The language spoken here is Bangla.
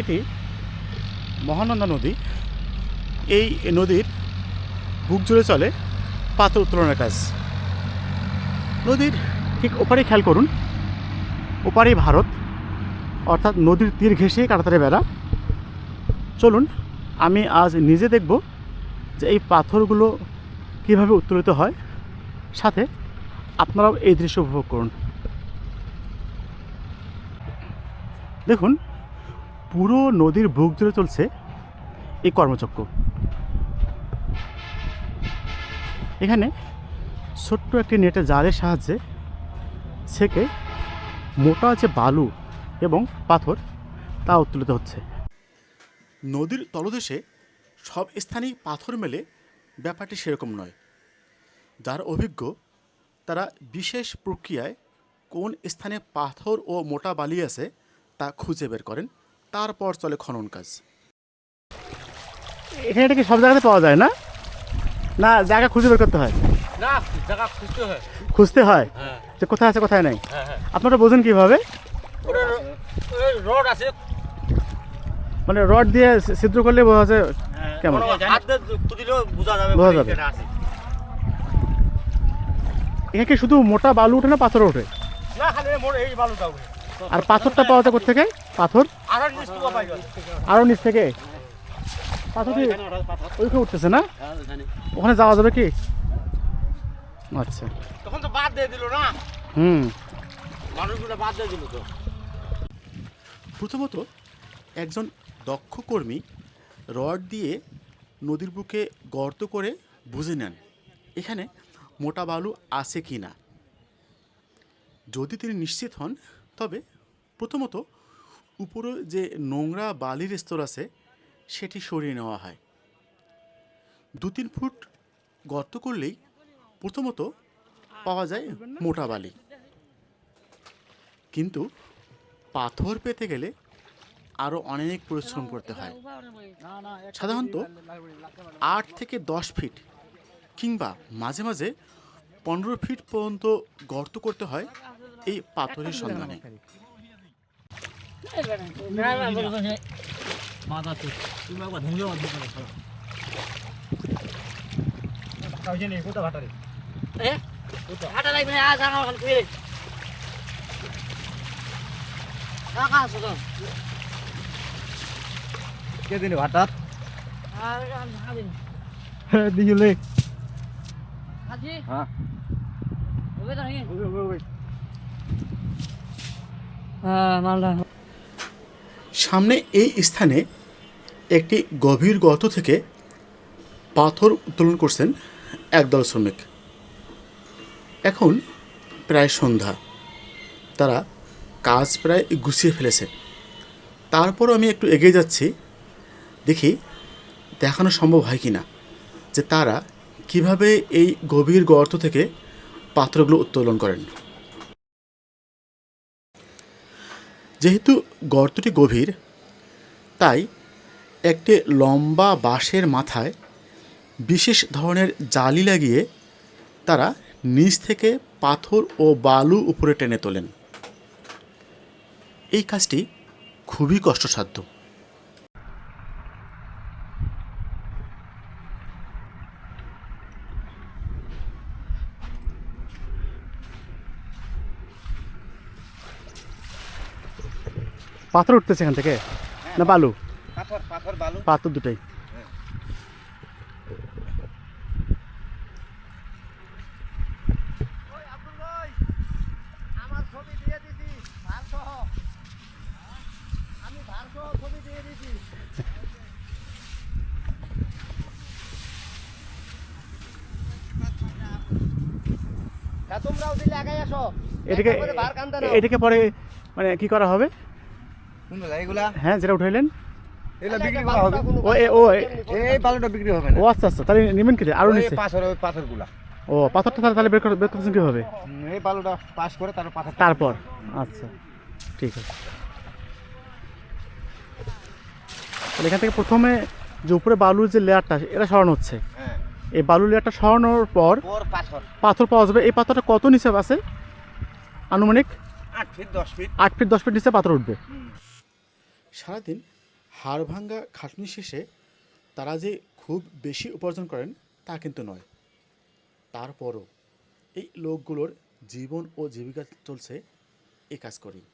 এটি মহানন্দা নদী। এই নদীর বুক জুড়ে চলে পাথর উত্তোলনের কাজ। নদীর ঠিক ওপারেই খেয়াল করুন, ওপারেই ভারত, অর্থাৎ নদীর তীর ঘেঁষে কাটাতারে বেড়া। চলুন, আমি আজ নিজে দেখব যে এই পাথরগুলো কীভাবে উত্তোলিত হয়। সাথে আপনারাও এই দৃশ্য উপভোগ করুন। দেখুন পুরো নদীর বুক জুড়ে চলছে এই কর্মচক্র। এখানে ছোট্ট একটি নেটের জালের সাহায্যে ছেকে মোটা যে বালু এবং পাথর তা উত্তোলিত হচ্ছে। নদীর তলদেশে সব স্থানেই পাথর মেলে ব্যাপারটি সেরকম নয়। যারা অভিজ্ঞ তারা বিশেষ প্রক্রিয়ায় কোন স্থানে পাথর ও মোটা বালি আছে তা খুঁজে বের করেন। তারপর চলে খনন কাজ। এখানে এটা কি সব জায়গাতে পাওয়া যায় না? না জায়গা খুঁজে বের করতে হয়। না জায়গা খুঁজতে হয়। খুঁজতে হয়? হ্যাঁ। যে কোথায় আছে কোথায় নাই? হ্যাঁ হ্যাঁ। আপনারা বোঝেন কীভাবে? রোড আছে। মানে রড দিয়ে ছিদ্র করলে বোঝা যায় কেমন? হাত বোঝা যাবে বোঝা যাবে। এখানে কি শুধু মোটা বালু ওঠে না পাথর ওঠে? না খালি এই বালুটা উঠে আর পাথরটা পাওয়া যায় থেকে পাথর? আর নিচ থেকে আরও নিচ থেকে। পাথর কি ওইখানে উঠতেছে না? ওখানে যাওয়া যাবে কি? আচ্ছা। তখন তো বাদ দিয়ে দিল না? হুম। মানুষগুলো বাদ দিয়ে দিল তো। প্রথমত একজন দক্ষ কর্মী রড দিয়ে নদীর বুকে গর্ত করে বুঝে নেন এখানে মোটা বালু আছে কি না। যদি তিনি নিশ্চিত হন তবে প্রথমত উপরে যে নোংরা বালির স্তর আছে, সেটি সরিয়ে নেওয়া হয়। দু তিন ফুট গর্ত করলেই প্রথমত পাওয়া যায় মোটা বালি। কিন্তু পাথর পেতে গেলে আরও অনেক পরিশ্রম করতে হয়। সাধারণত আট থেকে দশ ফিট কিংবা মাঝে মাঝে পনেরো ফিট পর্যন্ত গর্ত করতে হয় এই পাথরের সন্ধানে। মাথা তো তুমি একবার ধুমলে মারতে পারো হাঁটা লাগবে না আজ আমার ওখানে ফিরে কাকা আছো তো কে দিনে হঠাৎ আর আমি খাবি দিলে খাচ্ছি হ্যাঁ হবে তো নাকি হ্যাঁ মালদা। সামনে এই স্থানে একটি গভীর গর্ত থেকে পাথর উত্তোলন করছেন একদল শ্রমিক। এখন প্রায় সন্ধ্যা। তারা কাজ প্রায় গুছিয়ে ফেলেছে। তারপরও আমি একটু এগিয়ে যাচ্ছি, দেখি দেখানো সম্ভব হয় কি না যে তারা কীভাবে এই গভীর গর্ত থেকে পাথরগুলো উত্তোলন করেন। যেহেতু গর্তটি গভীর, তাই একটি লম্বা বাঁশের মাথায় বিশেষ ধরনের জালি লাগিয়ে তারা নিচ থেকে পাথর ও বালু উপরে টেনে তোলেন। এই কাজটি খুবই কষ্টসাধ্য। পাথর উঠতেছে এখান থেকে? না বালু? পাথর পাথর বালু। পাথর দুটাই। হ্যাঁ এটাকে পরে মানে কি করা হবে? হ্যাঁ যেটা উঠাইলেন। এগুলা বিক্রি করা হবে। ও ও এই বালুটা বিক্রি হবে না। ও আচ্ছা আচ্ছা তাহলে নেবেন কি ওই নিচে। পাথর ওই পাথরগুলা। ও পাথরটা তাহলে তাহলে বের করে বের করতেছেন কীভাবে? এই বালুটা পাস করে তারপর পাথর তারপর। আচ্ছা ঠিক আছে। তাহলে এখান থেকে প্রথমে যে উপরে বালুর যে লেয়ারটা এটা সরানো হচ্ছে। হ্যাঁ। এই বালু লেয়ারটা সরানোর পর পাথর। পাথর পাওয়া যাবে। এই পাথরটা কত নিচে আছে? আনুমানিক আট ফিট দশ ফিট। আট ফিট দশ ফিট নিচে পাথর উঠবে। সারাদিন হাড়ভাঙ্গা খাটনি শেষে তারা যে খুব বেশি উপার্জন করেন তা কিন্তু নয়। তারপরও এই লোকগুলোর জীবন ও জীবিকা চলছে এ কাজ করেই।